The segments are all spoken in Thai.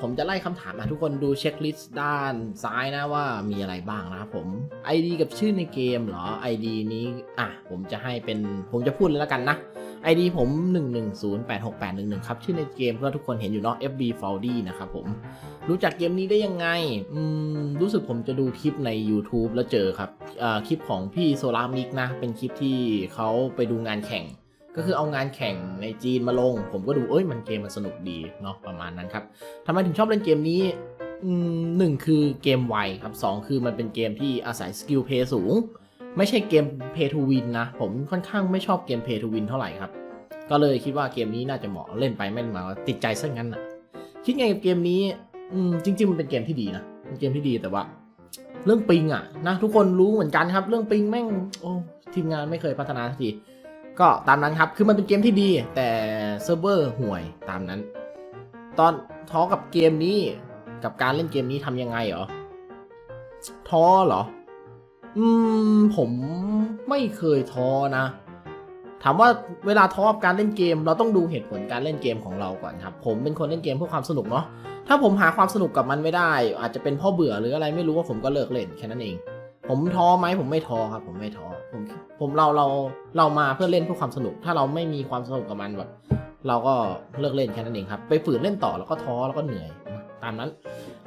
ผมจะไล่คำถามมาทุกคนดูเช็คลิสต์ด้านซ้ายนะว่ามีอะไรบ้างนะครับผม ID กับชื่อในเกมเหรอ ID นี้อะผมจะให้เป็นผมจะพูดเลยแล้วกันนะ ID ผม 1108681 ครับ ชื่อในเกมก็ทุกคนเห็นอยู่เนาะ FB f o u d y นะครับผม รู้จักเกมนี้ได้ยังไง อืม รู้สึกผมจะดูคลิปใน YouTube แล้วเจอครับอ่าคลิปของพี่โซลามิกนะ เป็นคลิปที่เขาไปดูงานแข่ง ก็คือเอางานแข่งในจีนมาลง ผมก็ดูเอ้ยมันเกมมันสนุกดีเนาะประมาณนั้นครับทำไมถึงชอบเล่นเกมนี้หนึ่งคือเกมไวครับสองคือมันเป็นเกมที่อาศัยสกิลเพย์สูง ไม่ใช่เกม Pay to Win นนะ ผมค่อนข้างไม่ชอบเกม Pay to Win เท่าไหร่ครับ ก็เลยคิดว่าเกมนี้น่าจะเหมาะเล่นไปไม่มาติดใจซะงั้นอะ คิดไงกับเกมนี้จริง ๆ มันเป็นเกมที่ดีนะเป็นเกมที่ดีแต่ว่า เรื่องปิงอะนะทุกคนรู้เหมือนกันครับ เรื่องปิงแม่งโอ้ทีมงานไม่เคยพัฒนาสักที ก็ตามนั้นครับ คือมันเป็นเกมที่ดี แต่เซิร์ฟเวอร์ห่วยตามนั้น ตอนท้อกับเกมนี้กับการเล่นเกมนี้ทำยังไงเหรอ ท้อเหรอ อืม ผมไม่เคยท้อนะ ถามว่าเวลาท้อกับการเล่นเกม เราต้องดูเหตุผลการเล่นเกมของเราก่อนครับ ผมเป็นคนเล่นเกมเพื่อความสนุกเนาะ ถ้าผมหาความสนุกกับมันไม่ได้ อาจจะเป็นเพ่อเบื่อหรืออะไรไม่รู้ว่าผมก็เลิกเล่นแค่นั้นเอง ผมท้อไหมผมไม่ท้อครับ ผมไม่ท้อ ผมผมเราเราเรามาเพื่อเล่นเพื่อความสนุก ถ้าเราไม่มีความสนุกกับมันแบบ เราก็เลิกเล่นแค่นั้นเองครับ ไปฝืนเล่นต่อแล้วก็ท้อแล้วก็เหนื่อยตามนั้น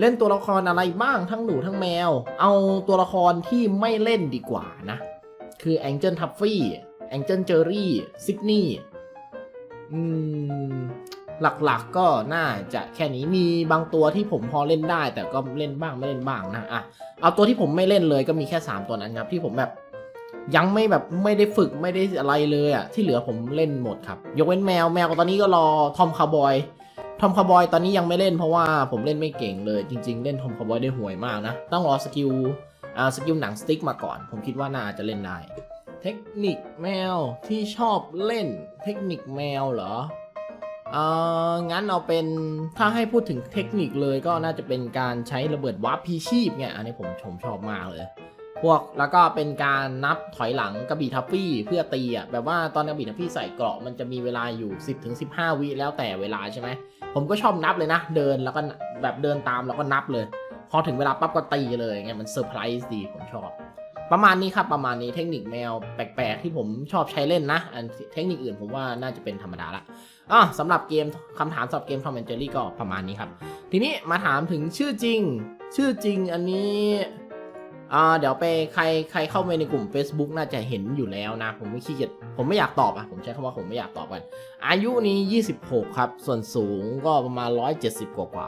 เล่นตัวละครอะไรบ้างทั้งหนูทั้งแมว เอาตัวละครที่ไม่เล่นดีกว่านะ คือแองเจิลทัฟฟี่แองเจิลเจอรี่ซิกนี่อืมหลักๆก็น่าจะแค่นี้มีบางตัวที่ผมพอเล่นได้ แต่ก็เล่นบ้างไม่เล่นบ้างนะอะเอาตัวที่ผมไม่เล่นเลยก็มีแค่ 3 ตัวนั้นครับที่ผมแบบ ยังไม่แบบไม่ได้ฝึกไม่ได้อะไรเลยอะที่เหลือผมเล่นหมดครับ ยกเว้นแมวแมวตอนนี้ก็รอทอมคาร์บอยทอมคาร์บอยตอนนี้ยังไม่เล่นเพราะว่าผมเล่นไม่เก่งเลย จริง ๆ เล่นทอมคาร์บอยได้ห่วยมากนะ ต้องรอสกิลอ่าสกิลหนังสติ๊กมาก่อน ผมคิดว่าน่าจะเล่นได้ เทคนิคแมวที่ชอบเล่นเทคนิคแมวเหรอเอองั้นเอาเป็นถ้าให้พูดถึงเทคนิคเลยก็น่าจะเป็นการใช้ระเบิดวาร์ปพีชีพเนี่ยอันนี้ผมชมชอบมากเลย พวกแล้วก็เป็นการนับถอยหลังกระบี่ทัฟฟี่เพื่อตีอะแบบว่าตอนกระบี่ทัฟฟี่ใส่เกราะมันจะมีเวลาอยู่ 10ถึง15 วิแล้วแต่เวลาใช่ไหมผมก็ชอบนับเลยนะ เดินแล้วก็แบบเดินตามแล้วก็นับเลย พอถึงเวลาปั๊บก็ตีเลยไงมันเซอร์ไพรส์ดีผมชอบ ประมาณนี้ครับประมาณนี้เทคนิคแมวแปลกๆ ที่ผมชอบใช้เล่นนะอันเทคนิคอื่นผมว่าน่าจะเป็นธรรมดาละอะสำหรับเกมคำถามสำหรับเกม Tom and Jerry ก็ประมาณนี้ครับ ทีนี้มาถามถึงชื่อจริง ชื่อจริงอันนี้ อ่าเดี๋ยวไปใครใครเข้าไปในกลุ่ม Facebook น่าจะเห็นอยู่แล้วนะ ผมไม่ขี้เกียจผมไม่อยากตอบอะ ผมใช้คำว่าผมไม่อยากตอบกัน อายุนี้ 26 ครับ ส่วนสูงก็ประมาณ 170 กว่ากว่า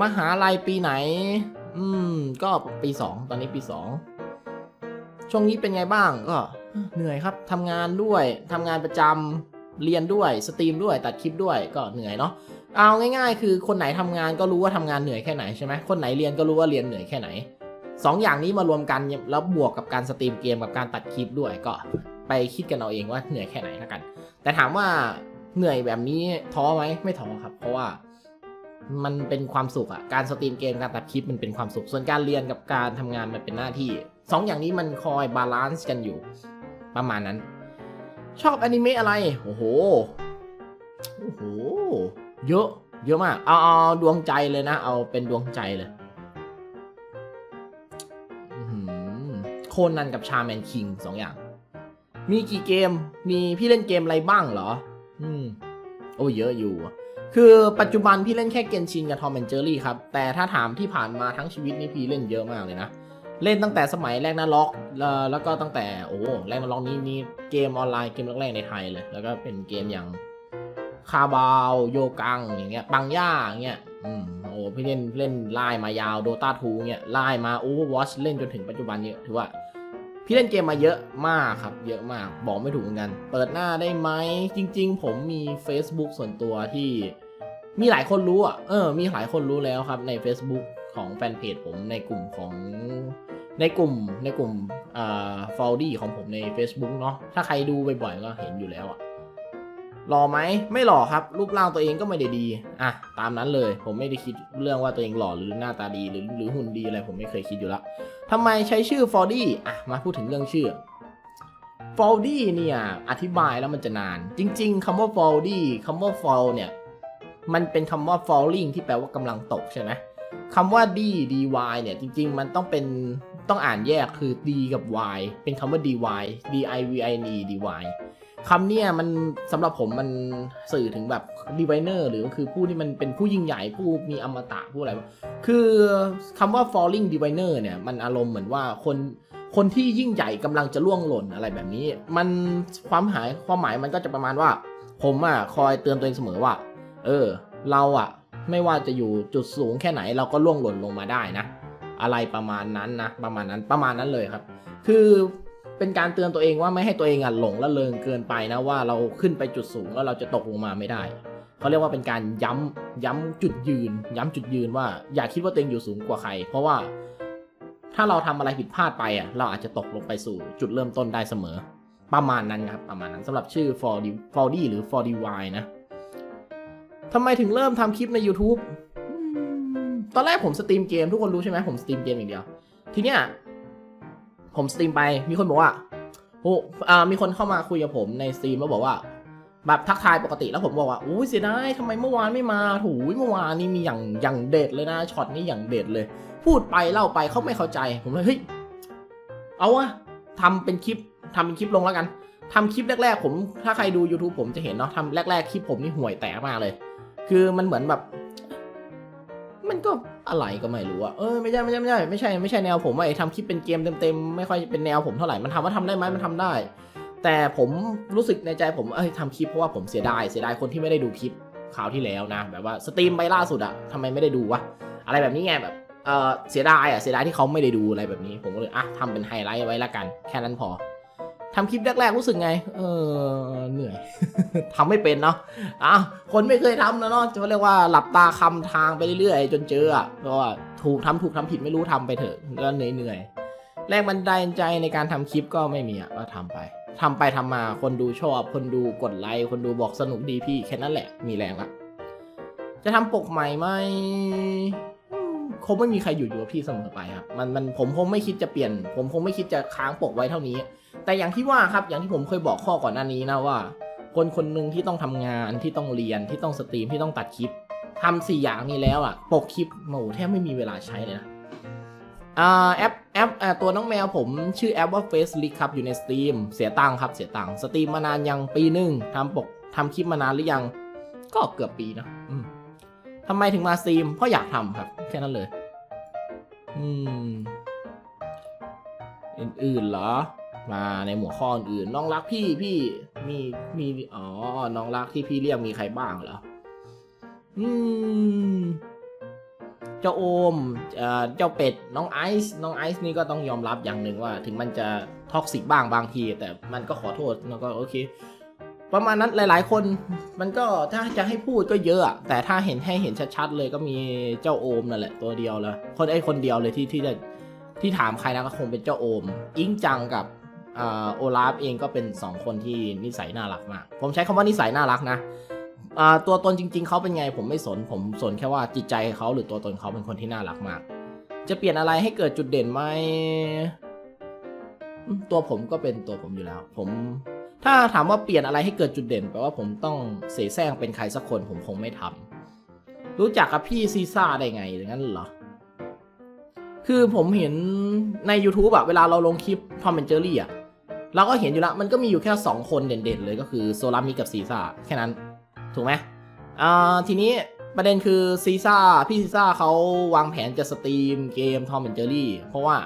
มหาลัยปีไหน อืม ก็ปี 2 ตอนนี้ปี 2 ช่วงนี้เป็นไงบ้างก็เหนื่อยครับทำงานด้วยทำงานประจำเรียนด้วยสตรีมด้วยตัดคลิปด้วยก็เหนื่อยเนาะเอาง่าย ๆ คือคนไหนทำงานก็รู้ว่าทำงานเหนื่อยแค่ไหนใช่ไหมคนไหนเรียนก็รู้ว่าเรียนเหนื่อยแค่ไหน สองอย่างนี้มารวมกันแล้วบวกกับการสตรีมเกมกับการตัดคลิปด้วยก็ไปคิดกันเอาเองว่าเหนื่อยแค่ไหนและกัน แต่ถามว่าเหนื่อยแบบนี้ท้อไหมไม่ท้อครับ เพราะว่ามันเป็นความสุขอะการสตรีมเกมการตัดคลิปมันเป็นความสุข ส่วนการเรียนกับการทำงานมันเป็นหน้าที่สองอย่างนี้มันคอยบาลานซ์กันอยู่ ประมาณนั้น ชอบอนิเมะอะไรโอ้โหโอ้โหเยอะเยอะมากเอาเอาดวงใจเลยนะ เอาเป็นดวงใจเลย นันกับชาแมนคิงสองอย่าง มีกี่เกมมีพี่เล่นเกมอะไรบ้างเหรอ อืม โอ้เยอะอยู่ คือปัจจุบันพี่เล่นแค่เกนชินกับทอมแอนเจอรี่ครับ แต่ถ้าถามที่ผ่านมาทั้งชีวิตนี่พี่เล่นเยอะมากเลยนะ เล่นตั้งแต่สมัยแรกนะล็อกแล้วก็ตั้งแต่โอ้แรกนะล็อกนี้นี่เกมออนไลน์เกมแรกๆในไทยเลย แล้วก็เป็นเกมอย่างคาบาวโยกังอย่างเงี้ยปังย่าอย่างเงี้ยอืมโอ้พี่เล่นเล่นไล่มายาวโดตาทูเงี้ยไล่มาโอเวอร์วอชเล่นจนถึงปัจจุบันนี้ถือว่า พี่เล่นเกมมาเยอะมากครับ เยอะมากบอกไม่ถูกเหมือนกัน เปิดหน้าได้ไหมจริง ๆ ผมมี Facebook ส่วนตัวที่มีหลายคนรู้อะเออ มีหลายคนรู้แล้วครับใน Facebook ของแฟนเพจผมในกลุ่มของในกลุ่มในกลุ่มอ่าฟอลดี้ของผมใน Facebook เนาะถ้าใครดูบ่อยๆก็เห็นอยู่แล้วอะ หล่อไหมไม่หล่อครับ รูปร่างตัวเองก็ไม่ได้ดีอะตามนั้นเลย ผมไม่ได้คิดเรื่องว่าตัวเองหล่อหรือหน้าตาดีหรือหรือหุ่นดีอะไรผมไม่เคยคิดอยู่แล้วทำไมใช้ชื่อ f o r d y อะมาพูดถึงเรื่องชื่อ f o r d y เนี่ยอธิบายแล้วมันจะนาน จริง ๆคำว่า f o r d y คำว่า f o l เนี่ยมันเป็นคำว่า falling ที่แปลว่ากำลังตกใช่ไหมคำว่า d dy เนี่ยจริง ๆ มันต้องเป็นต้องอ่านแยกคือ d กับ y เป็นคำว่า dy d i v i n e dy คำเนี่ยมันสำหรับผมมันสื่อถึงแบบ diviner หรือก็คือผู้ที่มันเป็นผู้ยิ่งใหญ่ผู้มีอมตะผู้อะไร คือคำว่า falling diviner เนี่ย มันอารมณ์เหมือนว่าคนคนที่ยิ่งใหญ่กำลังจะล่วงหล่นอะไรแบบนี้ มันความหายความหมายมันก็จะประมาณว่า ผมอะคอยเตือนตัวเองเสมอว่า เออ เราอะ ไม่ว่าจะอยู่จุดสูงแค่ไหนเราก็ล่วงหล่นลงมาได้นะ อะไรประมาณนั้นนะประมาณนั้นประมาณนั้นเลยครับ คือ เป็นการเตือนตัวเองว่าไม่ให้ตัวเองอะหลงละเลงเกินไปนะว่าเราขึ้นไปจุดสูงแล้วเราจะตกลงมาไม่ได้เขาเรียกว่าเป็นการย้ำย้ำจุดยืน ย้ำจุดยืนว่าอย่าคิดว่าตัวเองอยู่สูงกว่าใคร เพราะว่าถ้าเราทำอะไรผิดพลาดไปอะเราอาจจะตกลงไปสู่จุดเริ่มต้นได้เสมอ ประมาณนั้นครับประมาณนั้นสำหรับชื่อ for d for d หรือ for dy นะทำไมถึงเริ่มทำคลิปใน YouTube ตอนแรกผมสตรีมเกมทุกคนรู้ใช่ไหมผมสตรีมเกมอย่างเดียว ทีเนี้ย ผมสตรีมไปมีคนบอกว่าโอ้อมีคนเข้ามาคุยกับผมในสตรีมแล้วบอกว่า แบบทักทายปกติแล้วผมบอกว่าอุ้ยเสียดายทำไมเมื่อวานไม่มาถูเมื่อวานนี่มีอย่างอย่างเด็ดเลยนะช็อตนี้อย่างเด็ดเลย พูดไปเล่าไปเขาไม่เข้าใจผมเลยเฮ้ยเอาวะทำเป็นคลิปทำเป็นคลิปลงแล้วกันทำคลิปแรกๆผมถ้าใครดู YouTube ผมจะเห็นเนาะทำแรกๆคลิปผมนี่ห่วยแตกมากเลย คือมันเหมือนแบบ มันก็อะไรก็ไม่รู้อะเออไม่ใช่ไม่ใช่ไม่ใช่ไม่ใช่ไม่ใช่แนวผมอะไอ้ทำคลิปเป็นเกมเต็มๆไม่ค่อยเป็นแนวผมเท่าไหร่มันถามว่าทำได้ไหมมันทำได้ แต่ผมรู้สึกในใจผมเอ้ยทำคลิปเพราะว่าผมเสียดายเสียดายคนที่ไม่ได้ดูคลิปข่าวที่แล้วนะ แบบว่าสตรีมไปล่าสุดอะทำไมไม่ได้ดูวะอะไรแบบนี้ไงแบบเออเสียดายอะเสียดายที่เขาไม่ได้ดูอะไรแบบนี้ ผมก็เลยอะทำเป็นไฮไลท์ไว้ละกัน แค่นั้นพอ ทำคลิปแรก ๆ รู้สึกไง เออเหนื่อยทำไม่เป็นเนาะอะคนไม่เคยทำนะเนาะจะเรียกว่าหลับตาคำทางไปเรื่อยๆ จนเจออะเพราะว่าถูกทำถูกทำผิดไม่รู้ทำไปเถอะก็เหนื่อยๆแรงบันดาลใจในการทำคลิปก็ไม่มีอะก็ทำไปทำไปทำมาคนดูชอบ คนดูกดไลค์ คนดูบอกสนุกดีพี่แค่นั้นแหละ มีแรงละจะทำปกใหม่ไหมอืมคงไม่มีใครอยู่อยู่กับพี่เสมอไปครับมันมันผมคงไม่คิดจะเปลี่ยน ผมคงไม่คิดจะค้างปกไว้เท่านี้ แต่อย่างที่ว่าครับอย่างที่ผมเคยบอกข้อก่อนหน้านี้นะว่า คนคนหนึ่งที่ต้องทำงานที่ต้องเรียนที่ต้องสตรีมที่ต้องตัดคลิปทำสี่อย่างนี้แล้วอะปกคลิปโอ้โหแทบไม่มีเวลาใช้เลยนะแอปแอปตัวน้องแมวผมชื่อแอปว่า Face l i c ครับอยู่ในสตรีมเสียตังค์ครับเสียตังค์สตรีมมานานยังปีหนึ่งทำปกทำคลิปมานานหรือยัง ก็เกือบปีนะทำไมถึงมาสตรีมเพราะอยากทำครับ แค่นั้นเลย อืม อื่นๆเหรอ มาในหัวข้ออื่นน้องรักพี่พี่มีมีอ๋อน้องรักที่พี่เรียกมีใครบ้างเหรออืมเจ้าโอมเจ้าเป็ด น้องไอซ์น้องไอซ์นี่ก็ต้องยอมรับอย่างหนึ่งว่า ถึงมันจะท็อกซิกบ้างบางที แต่มันก็ขอโทษแล้วก็โอเค ประมาณนั้นหลาย ๆ คนมันก็ถ้าจะให้พูดก็เยอะ แต่ถ้าเห็นให้เห็นชัดๆเลยก็มีเจ้าโอมนั่นแหละตัวเดียวลยคนไอ้คนเดียวเลยที่ที่จะที่ถามใครนะก็คงเป็นเจ้าโอม อิงจังกับ โอลาฟเองก็เป็นสองคนที่นิสัยน่ารักมาก ผมใช้คำว่านิสัยน่ารักนะตัวตนจริง ๆเขาเป็นไงผมไม่สน ผมสนแค่ว่าจิตใจเขาหรือตัวตนเขาเป็นคนที่น่ารักมาก จะเปลี่ยนอะไรให้เกิดจุดเด่นไหมตัวผมก็เป็นตัวผมอยู่แล้ว ผมถ้าถามว่าเปลี่ยนอะไรให้เกิดจุดเด่นแปลว่าผมต้องเสแสร้งเป็นใครสักคนผมคงไม่ทำรู้จักกับพี่ซีซ่าได้ไงอย่างนั้นเหรอคือผมเห็นใน YouTube อะเวลาเราลงคลิปทอมแอนเจอรี่อะ เราก็เห็นอยู่แล้วมันก็มีอยู่แค่ 2 คนเด่นๆ เลยก็คือโซลามิกับซีซ่าแค่นั้น ถูกไหมอ่าทีนี้ประเด็นคือซีซ่าพี่ซีซ่าเขาวางแผนจะสตรีมเกมทอมแอนเจอรี่เพราะว่า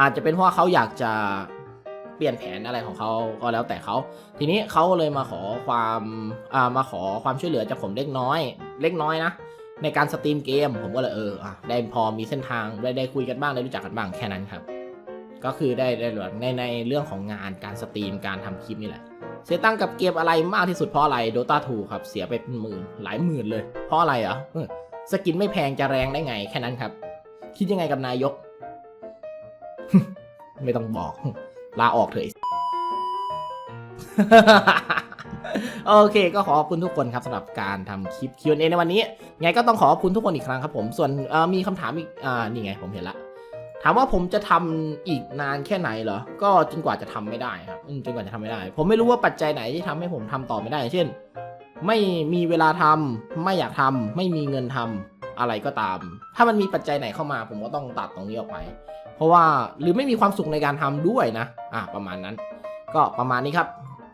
อาจจะเป็นเพราะเขาอยากจะเปลี่ยนแผนอะไรของเขาก็แล้วแต่เขาทีนี้เขาเลยมาขอความอ่ามาขอความช่วยเหลือจากผมเล็กน้อย เล็กน้อยนะในการสตรีมเกม ผมก็เลยเอออะได้พอมีเส้นทางได้ได้คุยกันบ้างได้รู้จักกันบ้างแค่นั้นครับ ก็คือได้ได้แบบในในเรื่องของงานการสตรีมการทำคลิปนี่แหละ เสียตังค์กับเกมอะไรมากที่สุดเพราะอะไร Dota 2ครับเสียไปเป็นหมื่นหลายหมื่นเลย เพราะอะไรเหรอสกินไม่แพงจะแรงได้ไงแค่นั้นครับ คิดยังไงกับนายก ไม่ต้องบอก ลาออกเถอะโอเคก็ขอขอบคุณทุกคนครับสำหรับการทำคลิป Q&A ในวันนี้ ไงก็ต้องขอขอบคุณทุกคนอีกครั้งครับผมส่วนมีคำถามอีกอ่านี่ไงผมเห็นละ ถามว่าผมจะทำอีกนานแค่ไหนเหรอ ก็จนกว่าจะทำไม่ได้ครับจนกว่าจะทำไม่ได้ ผมไม่รู้ว่าปัจจัยไหนที่ทำให้ผมทำต่อไม่ได้ เช่น ไม่มีเวลาทำไม่อยากทำไม่มีเงินทำอะไรก็ตาม ถ้ามันมีปัจจัยไหนเข้ามา ผมก็ต้องตัดตรงนี้ออกไป เพราะว่าหรือไม่มีความสุขในการทำด้วยนะ อะประมาณนั้น ก็ประมาณนี้ครับ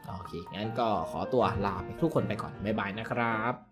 โอเค งั้นก็ขอตัวลาทุกคนไปก่อน บ๊ายบายนะครับ